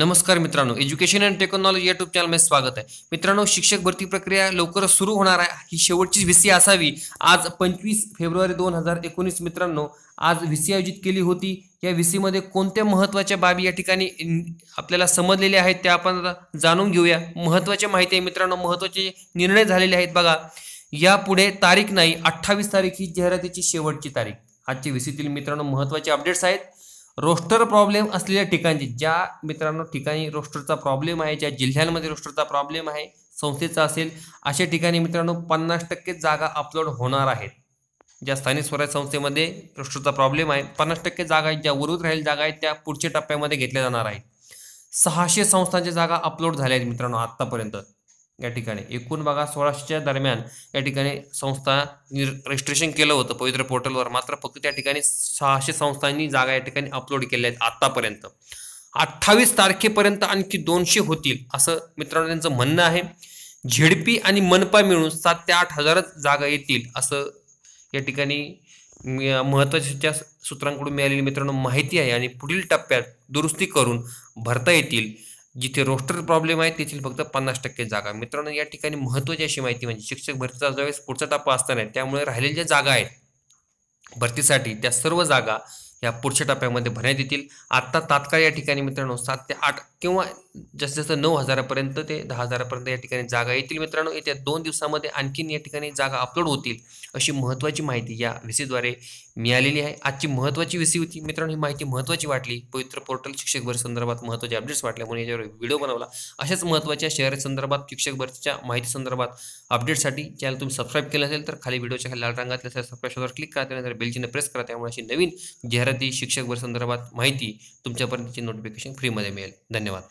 नमस्कार मित्रांनो education and technology YouTube चॅनलमध्ये स्वागत आहे. मित्रांनो शिक्षक भरती प्रक्रिया लवकरच सुरू होणार आहे. ही शेवटची व्हीसी असावी. आज पंचवीस फेब्रुवारी दोन हजार एकोणीस मित्रांनो आज व्हीसी आयोजित केली होती. या व्हीसीमध्ये कोणत्या महत्त्वाच्या बाबी या ठिकाणी आपल्याला समजलेल्या आहेत त्या आपण जाणून घेऊया. महत्त्वाच्या माहिती आहे मित्रांनो महत्त्वाचे निर्णय झालेले आहेत बघा. यापुढे तारीख नाही अठ्ठावीस तारीख ही जाहिरातीची शेवटची तारीख. आजची व्हीसीतील मित्रांनो महत्त्वाचे अपडेट्स आहेत. रोस्टर प्रॉब्लेम असलेल्या ठिकाणची ज्या मित्रांनो ठिकाणी रोस्टरचा प्रॉब्लेम आहे ज्या जिल्ह्यांमध्ये रोस्टरचा प्रॉब्लेम आहे संस्थेचा असेल अशा ठिकाणी मित्रांनो पन्नास टक्के जागा अपलोड होणार आहेत. ज्या स्थानिक स्वराज्य संस्थेमध्ये रोस्टरचा प्रॉब्लेम आहे पन्नास टक्के जागा आहेत ज्या उर्वरित राहील जागा आहेत त्या पुढच्या टप्प्यामध्ये घेतल्या जाणार आहेत. सहाशे संस्थांच्या जागा अपलोड झाल्या आहेत मित्रांनो आत्तापर्यंत या ठिकाणी. एकूण बघा सोळाशेच्या दरम्यान या ठिकाणी संस्था रजिस्ट्रेशन केलं होतं पवित्र पोर्टलवर. मात्र फक्त त्या ठिकाणी सहाशे संस्थांनी जागा या ठिकाणी अपलोड केल्या आहेत आत्तापर्यंत अठ्ठावीस तारखेपर्यंत आणखी दोनशे होतील असं मित्रांनो त्यांचं म्हणणं आहे. झेडपी आणि मनपा मिळून सात ते आठ हजारच जागा येतील असं या ठिकाणी म- महत्त्वाच्या सूत्रांकडून मिळालेली मित्रांनो माहिती आहे. आणि पुढील टप्प्यात दुरुस्ती करून भरता येतील. जिथे रोस्टर प्रॉब्लेम आहे तेथील फक्त पन्नास टक्के जागा. मित्रांनो या ठिकाणी महत्त्वाची अशी माहिती म्हणजे शिक्षक भरतीचा ज्यावेळेस पुढचा टप्पा असताना त्यामुळे राहिलेल्या ज्या जागा आहेत भरतीसाठी त्या सर्व जागा या पुढच्या टप्प्यामध्ये भरण्यात येतील. आत्ता तात्काळ या ठिकाणी मित्रांनो सात ते आठ किंवा जास्तीत जास्त नऊ हजारापर्यंत ते दहा हजारापर्यंत या ठिकाणी जागा येतील मित्रांनो. येत्या दोन दिवसामध्ये आणखीन या ठिकाणी जागा अपलोड होतील अशी महत्त्वाची माहिती या व्हीसीद्वारे मिळालेली आहे. आजची महत्त्वाची व्हीसी होती. मित्रांनो ही माहिती महत्त्वाची वाटली. पवित्र पोर्टल शिक्षक भर संदर्भात महत्त्वाचे अपडेट्स वाटल्यामुळे याच्यावर व्हिडिओ बनवला. अशाच महत्त्वाच्या शहर संदर्भात शिक्षक भरतीच्या माहिती संदर्भात अपडेटसाठी चॅनल तुम्ही सबस्क्राईब केलं असेल तर खाली व्हिडिओच्या खाली लाल रंगातल्या सबस्क्राईबवर क्लिक करा. त्यानंतर बेलचिन्ह प्रेस करा. त्यामुळे अशी नवीन जाहिरात शिक्षक भर संदर्भात माहिती तुमच्यापर्यंतची नोटिफिकेशन फ्रीमध्ये मिळेल. धन्यवाद.